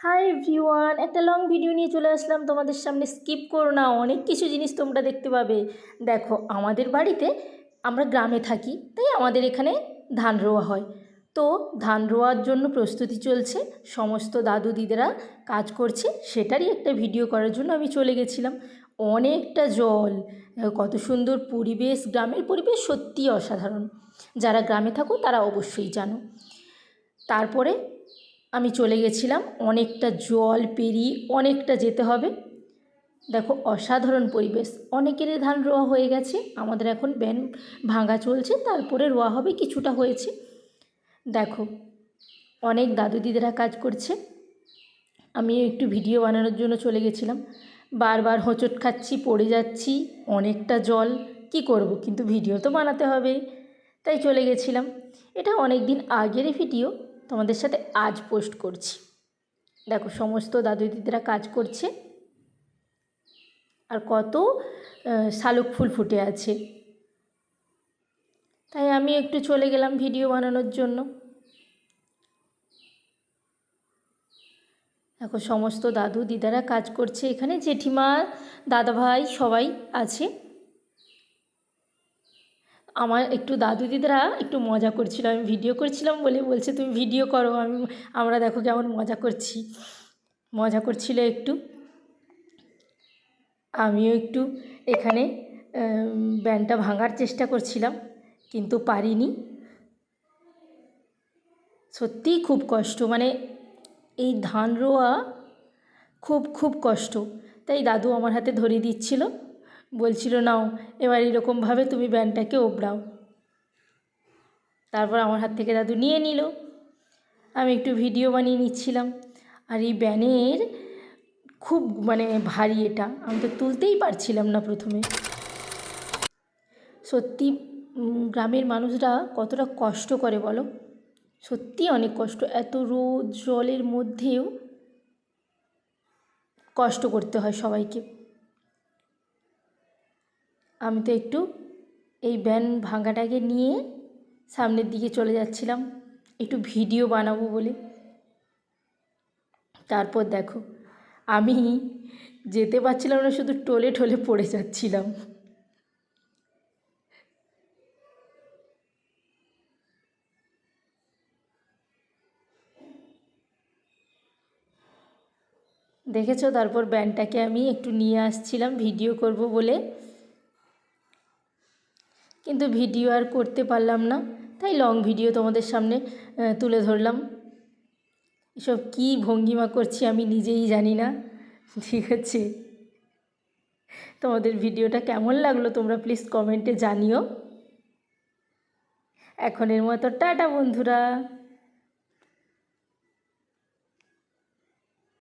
High everyone একটা long video নিয়ে চলে আসলাম। তোমাদের সামনে স্কিপ করো না, অনেক কিছু জিনিস তোমরা দেখতে পাবে। দেখো, আমাদের বাড়িতে আমরা গ্রামে থাকি, তাই আমাদের এখানে ধান রোয়া হয়। তো ধান রোয়ার জন্য প্রস্তুতি চলছে, সমস্ত দাদু দিদিরা কাজ করছে, সেটারই একটা ভিডিও করার জন্য আমি চলে গেছিলাম। অনেকটা জল, কত সুন্দর পরিবেশ, গ্রামের পরিবেশ সত্যিই অসাধারণ। যারা গ্রামে থাকো, তারা অবশ্যই জানো। তারপরে আমি চলে গেছিলাম। অনেকটা জল পেরিয়ে অনেকটা যেতে হবে। দেখো, অসাধারণ পরিবেশ। অনেকেরই ধান রোয়া হয়ে গেছে। আমাদের এখন ব্যান ভাঙা চলছে। তারপরে রোয়া হবে কিছুটা হয়েছে। দেখো, অনেক দাদু দিদিরা কাজ করছে। আমি একটু ভিডিও বানানোর জন্য চলে গেছিলাম। বারবার হোঁচট খাচ্ছি, পড়ে যাচ্ছি, অনেকটা জল। কি করব? কিন্তু ভিডিও তো বানাতে হবে। তাই চলে গেছিলাম। এটা অনেক দিন আগেরই ভিডিও। তোমাদের সাথে আজ পোস্ট করছি। দেখো, সমস্ত দাদু দিদিরা কাজ করছে। আর কত শালুক ফুল ফুটে আছে। তাই আমি একটু চলে গেলাম ভিডিও বানানোর জন্য। দেখো, সমস্ত দাদু দিদারা কাজ করছে এখানে। জেঠিমা দাদা ভাই সবাই আছে। আমার একটু দাদু দিদারা একটু মজা করছিল, আমি ভিডিও করছিলাম বলে বলছে, তুমি ভিডিও করো, আমি, আমরা দেখো কেমন মজা করছি। মজা করছিল একটু। আমিও একটু এখানে ব্যানটা ভাঙার চেষ্টা করছিলাম, কিন্তু পারিনি। সত্যিই খুব কষ্ট মানে এই ধান রোয়া খুব খুব কষ্ট। তাই দাদু আমার হাতে ধরিয়ে দিচ্ছিল। বলছিল, নাও, এবার এরকমভাবে তুমি ব্যানটাকে ওবড়াও তারপর আমার হাত থেকে দাদু নিয়ে নিল। আমি একটু ভিডিও বানিয়ে নিচ্ছিলাম। আর এই ব্যানের খুব মানে ভারী এটা, আমি তো তুলতেই পারছিলাম না প্রথমে। সত্যি গ্রামের মানুষরা কতটা কষ্ট করে বলো? সত্যি অনেক কষ্ট। এত রোদ, জলের মধ্যেও কষ্ট করতে হয় সবাইকে। আমি তো একটু এই ব্যান ভাঙাটাকে নিয়ে সামনের দিকে চলে যাচ্ছিলাম। একটু ভিডিও বানাবো বলে। তারপর দেখো, আমি যেতে পারছিলাম না, শুধু টলে টলে পড়ে যাচ্ছিলাম। দেখেছ? তারপর ব্যান্ডটাকে আমি একটু নিয়ে আসছিলাম, ভিডিও করব বলে। কিন্তু ভিডিও আর করতে পারলাম না, তাই লং ভিডিও তোমাদের সামনে তুলে ধরলাম। এসব কী ভঙ্গিমা করছি আমি নিজেই জানি না। ঠিক আছে। তোমাদের ভিডিওটা কেমন লাগল তোমরা প্লিজ কমেন্টে জানিও। এখনের মতো টাটা বন্ধুরা।